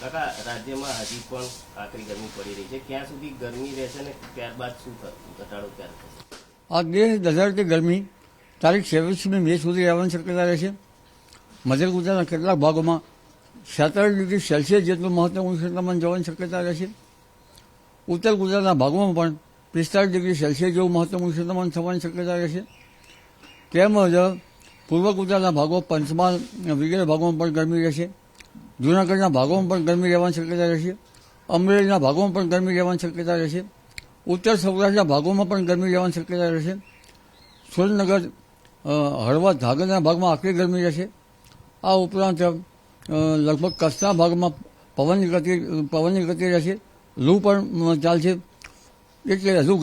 કાકા, રાજ્યમાં હજી પણ આકરી ગરમી પડી રહી છે. ક્યાં સુધી ગરમી રહેશે ને ત્યારબાદ શું ઘટાડો ક્યારે થશે? આ દેશ દઝાડતી ગરમી. તારીખ છવ્વીસમી મે સુધી રહેવાની શક્યતા રહેશે. મધ્ય ગુજરાતના કેટલાક ભાગોમાં સાતર ડિગ્રી સેલ્સિયસ જેટલું મહત્તમ ઉષ્ણતામાન જવાની શક્યતા રહેશે. ઉત્તર ગુજરાતના ભાગોમાં પણ પિસ્તાળીસ ડિગ્રી સેલ્સિયસ જેવું મહત્તમ ઉષ્ણતામાન થવાની શક્યતા રહેશે. તેમજ પૂર્વ ગુજરાતના ભાગો પંચમહાલ વગેરે ભાગોમાં પણ ગરમી રહેશે. જૂનાગઢના ભાગોમાં પણ ગરમી રહેવાની શક્યતા રહેશે અમરેલીના ભાગોમાં પણ ગરમી રહેવાની શક્યતા રહેશે ઉત્તર સૌરાષ્ટ્રના ભાગોમાં પણ ગરમી રહેવાની શક્યતા રહેશે સુરેન્દ્રનગર અ, હળવદ ધાગરના ભાગમાં આખરી ગરમી રહેશે. આ ઉપરાંત લગભગ કચ્છના ભાગમાં પવનની ગતિ પવનની ગતિ રહેશે. લૂ પણ ચાલશે. એટલે હજુ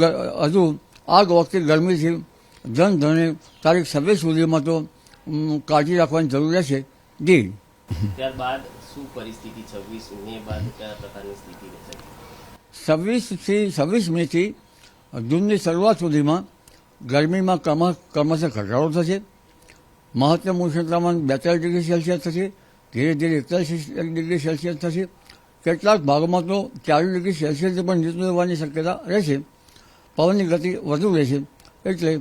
હજુ આગ વખતે ગરમીથી જનધને તારીખ છવ્વીસ સુધીમાં તો કાળજી રાખવાની જરૂર રહેશે. જી. ત્યારબાદ શું પરિસ્થિતિ છવ્વીસ મે બાદ કયા પ્રકારની સ્થિતિ રહેશે? છવ્વીસથી છવ્વીસ મેથી જૂનની શરૂઆત સુધીમાં ગરમીમાં ક્રમ, ક્રમશઃ ઘટાડો થશે. મહત્તમ ઉષ્ણતામાન બેતાલીસ ડિગ્રી સેલ્સિયસ થશે. ધીરે ધીરે એકતાલીસ ડિગ્રી સેલ્સિયસ થશે. કેટલાક ભાગોમાં તો ચાલીસ ડિગ્રી સેલ્સિયસ પણ નીચું રહેવાની શક્યતા રહેશે. પવનની ગતિ વધુ રહેશે. એટલે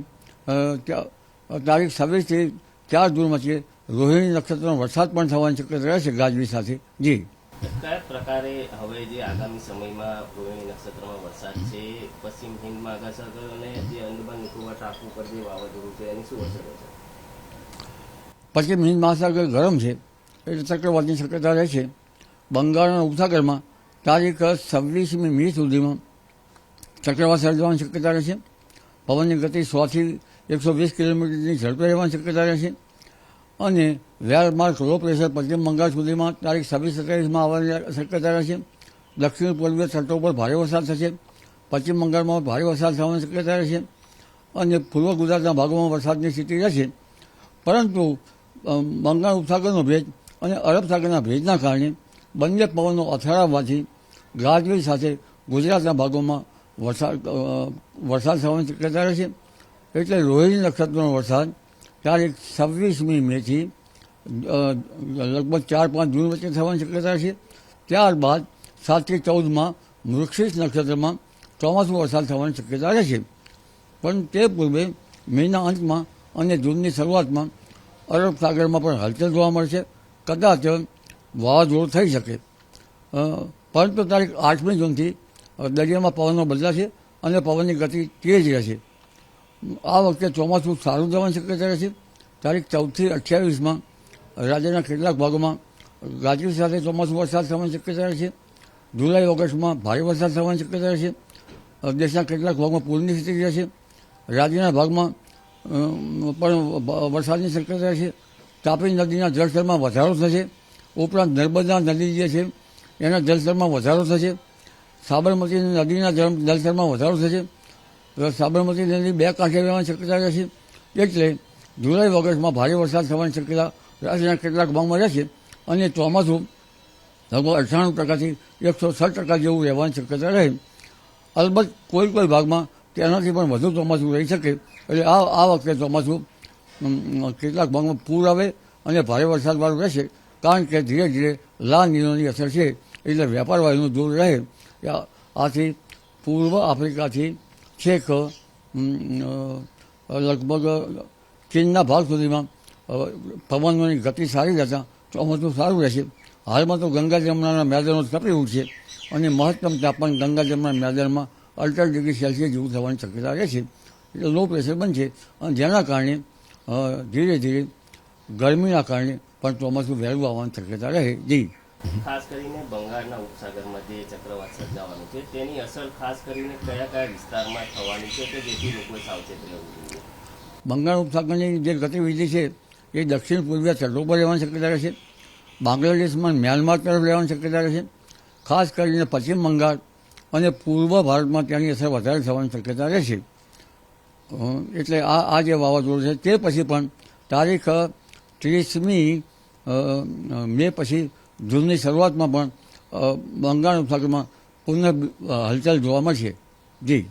તારીખ છવ્વીસથી ચાર જૂન વચ્ચે રોહિણી નક્ષત્રનો વરસાદ પણ થવાની શક્યતા રહેશે ગાજવી સાથે. જી. કયા પ્રકારે હવે જે આગામી સમયમાં રોહિણી નક્ષત્રમાં વરસાદ છે પશ્ચિમ હિન્દ મહાસાગર અને જે અંદમાન નિકોબાર ટાપુ પર જે વાવાઝોડું છે એની શું અસર છે? પશ્ચિમ હિંદ મહાસાગર ગરમ છે એટલે ચક્રવાતની શક્યતા રહે છે. બંગાળના ઉપસાગરમાં તારીખ છવ્વીસમી મે સુધીમાં ચક્રવાત સર્જવાની શક્યતા રહેશે પવનની ગતિ સોથી એકસો વીસ કિલોમીટરની ઝડપે રહેવાની શક્યતા રહેશે અને વેરમાર્ક લો પ્રેશર પશ્ચિમ બંગાળ સુધીમાં તારીખ છવ્વીસ સત્યાવીસમાં આવવાની શક્યતા રહેશે. દક્ષિણ પૂર્વીય તટો પર ભારે વરસાદ થશે. પશ્ચિમ બંગાળમાં ભારે વરસાદ થવાની શક્યતા રહેશે. અને પૂર્વ ગુજરાતના ભાગોમાં વરસાદની સ્થિતિ રહેશે. પરંતુ બંગાળ ઉપસાગરનો ભેજ અને અરબ સાગરના ભેજના કારણે બંને પવનો અથડાવવાથી ગાજવીજ સાથે ગુજરાતના ભાગોમાં વરસાદ વરસાદ થવાની શક્યતા રહેશે. એટલે રોહિણી નક્ષત્રનો વરસાદ તારીખ છવ્વીસમી મેથી લગભગ ચાર પાંચ જૂન વચ્ચે થવાની શક્યતા છે. ત્યારબાદ સાતથી ચૌદમાં વૃક્ષિસ નક્ષત્રમાં ચોમાસું વરસાદ થવાની શક્યતા રહેશે પણ તે પૂર્વે મેના અંતમાં અને જૂનની શરૂઆતમાં અરબ સાગરમાં પણ હલચલ જોવા મળશે. કદાચ વાવાઝોડું થઈ શકે. પરંતુ તારીખ આઠમી જૂનથી દરિયામાં પવનો બદલાશે અને પવનની ગતિ તેજ રહેશે. આ વખતે ચોમાસું સારું જવાની શક્યતા રહેશે તારીખ ચૌદથી અઠ્યાવીસમાં રાજ્યના કેટલાક ભાગોમાં ગાજવી સાથે ચોમાસું વરસાદ થવાની શક્યતા રહેશે જુલાઈ ઓગસ્ટમાં ભારે વરસાદ થવાની શક્યતા અ, દેશના કેટલાક ભાગમાં પૂરની સ્થિતિ રહેશે રાજ્યના ભાગમાં પણ વરસાદની શક્યતા છે. તાપી નદીના જળસ્તરમાં વધારો થશે. ઉપરાંત નર્મદા નદી જે છે એના જળસ્તરમાં વધારો થશે. સાબરમતી નદીના જળ- જળસ્તરમાં વધારો થશે. સાબરમતી નદી બે કાંઠે રહેવાની શક્યતા રહેશે એટલે જુલાઈ, ઓગસ્ટમાં ભારે વરસાદ થવાની શક્યતા રાજ્યના કેટલાક ભાગમાં રહેશે અને ચોમાસું લગભગ અઠ્ઠાણું ટકાથી એકસો છ ટકા જેવું રહેવાની શક્યતા રહે. અલબત્ત કોઈ કોઈ ભાગમાં તેનાથી પણ વધુ ચોમાસું રહી શકે. એટલે આ આ વખતે ચોમાસું કેટલાક ભાગમાં પૂર આવે અને ભારે વરસાદવાળું રહેશે. કારણ કે ધીરે ધીરે લાલ નીલોની અસર છે. એટલે વેપાર વાયુનું દૂર રહે. આથી પૂર્વ આફ્રિકાથી છેક લગભગ ચીનના ભાગ સુધીમાં પવનોની ગતિ સારી રહેતા ચોમાસું સારું રહેશે હાલમાં તો ગંગા જમનાના મેદાનો તપી ઉઠશે અને મહત્તમ તાપમાન ગંગા જમના મેદાનમાં અડતાલીસ ડિગ્રી સેલ્સિયસ જેવું થવાની શક્યતા રહે છે એટલે લો પ્રેશર બનશે અને જેના કારણે ધીરે ધીરે ગરમીના કારણે પણ ચોમાસું વહેલું આવવાની શક્યતા રહે જી ખાસ કરીને બંગાળના ઉપસાગરમાં જે ચક્રવાત સર્જાવાનું છે તેની અસર ખાસ કરીને કયા કયા વિસ્તારમાં થવાની છે કે જેથી લોકોએ સાવચેત રહેવું જોઈએ? બંગાળ ઉપસાગરની જે ગતિવિધિ છે એ દક્ષિણ પૂર્વીય તટો પર રહેવાની શક્યતા રહેશે બાંગ્લાદેશમાં મ્યાનમાર તરફ રહેવાની શક્યતા રહેશે ખાસ કરીને પશ્ચિમ બંગાળ અને પૂર્વ ભારતમાં તેની અસર વધારે થવાની શક્યતા રહેશે. એટલે આ આ જે વાવાઝોડું છે તે પછી પણ તારીખ ત્રીસમી મે પછી જૂનની શરૂઆતમાં પણ બંગાળ ઉપસાગરમાં પુનઃ હલચલ જોવા મળશે. જી.